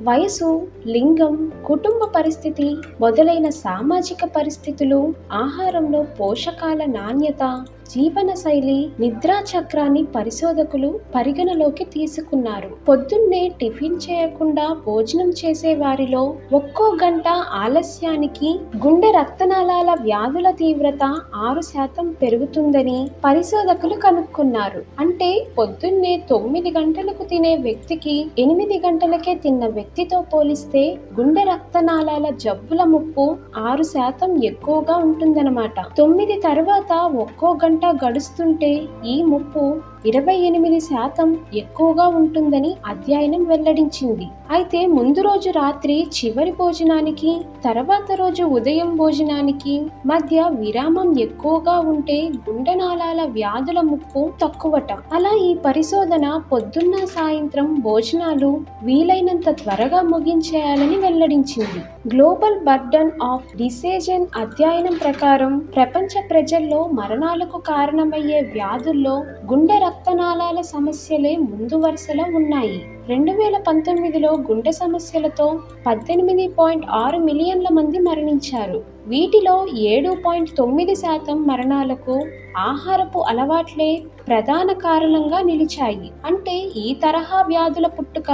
వయసు లింగం కుటుంబ పరిస్థితి మొదలైన సామాజిక పరిస్థితులు ఆహారంలో పోషకాల నాణ్యత జీవనశైలి నిద్రా చక్రాన్ని పరిశోధకులు పరిగణలోకి తీసుకున్నారు. పొద్దున్నే టిఫిన్ చేయకుండా భోజనం చేసే వారిలో ఒక్కో గంట ఆలస్యానికి గుండె రక్తనాళాల వ్యాధుల తీవ్రత ఆరు శాతం పెరుగుతుందని పరిశోధకులు కనుక్కున్నారు. అంటే పొద్దున్నే తొమ్మిది గంటలకు తినే వ్యక్తికి ఎనిమిది గంటలకే తిన్న వ్యక్తి వ్యక్తితో పోలిస్తే గుండె రక్తనాళాల జబ్బుల ముప్పు ఆరు శాతం ఎక్కువగా ఉంటుందన్నమాట. తొమ్మిది తర్వాత ఒక్కో గంట గడుస్తుంటే ఈ ముప్పు ఇరవై ఎనిమిది శాతం ఎక్కువగా ఉంటుందని అధ్యయనం వెల్లడించింది. అయితే ముందు రోజు రాత్రి చివరి భోజనానికి తర్వాత రోజు ఉదయం భోజనానికి మధ్య విరామం ఎక్కువగా ఉంటే గుండెనాళాల వ్యాధుల ముప్పు తక్కువట. అలా ఈ పరిశోధన పొద్దున్న సాయంత్రం భోజనాలు వీలైనంత త్వరగా ముగించేయాలని వెల్లడించింది. గ్లోబల్ బర్డన్ ఆఫ్ డిసేజన్ అధ్యయనం ప్రకారం ప్రపంచ ప్రజల్లో మరణాలకు కారణమయ్యే వ్యాధుల్లో గుండె రక్తనాళాల సమస్యలే ముందు వరుసలో ఉన్నాయి. రెండు వేల పంతొమ్మిదిలో గుండె సమస్యలతో పద్దెనిమిది పాయింట్ ఆరు మిలియన్ల మంది మరణించారు. వీటిలో ఏడు పాయింట్ తొమ్మిది శాతం మరణాలకు ఆహారపు అలవాట్లే ప్రధాన కారణంగా నిలిచాయి. అంటే ఈ తరహా వ్యాధుల పుట్టుక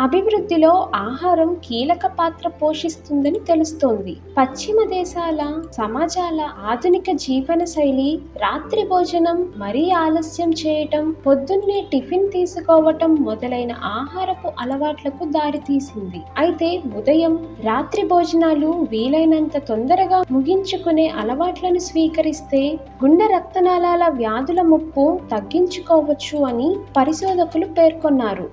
అభివృద్ధిలో ఆహారం కీలక పాత్ర పోషిస్తుందని తెలుస్తోంది. పశ్చిమ దేశాల సమాజాల ఆధునిక జీవన శైలి రాత్రి భోజనం మరీ ఆలస్యం చేయటం పొద్దున్నే టిఫిన్ తీసుకోవటం మొదలైన ఆహారపు అలవాట్లకు దారితీసింది అయితే ఉదయం రాత్రి భోజనాలు వీలైనంత తొందరగా ముగించుకునే అలవాట్లను స్వీకరిస్తే గుండె రక్తనాళాల వ్యాధుల ముప్పు తగ్గించుకోవచ్చు అని పరిశోధకులు పేర్కొన్నారు.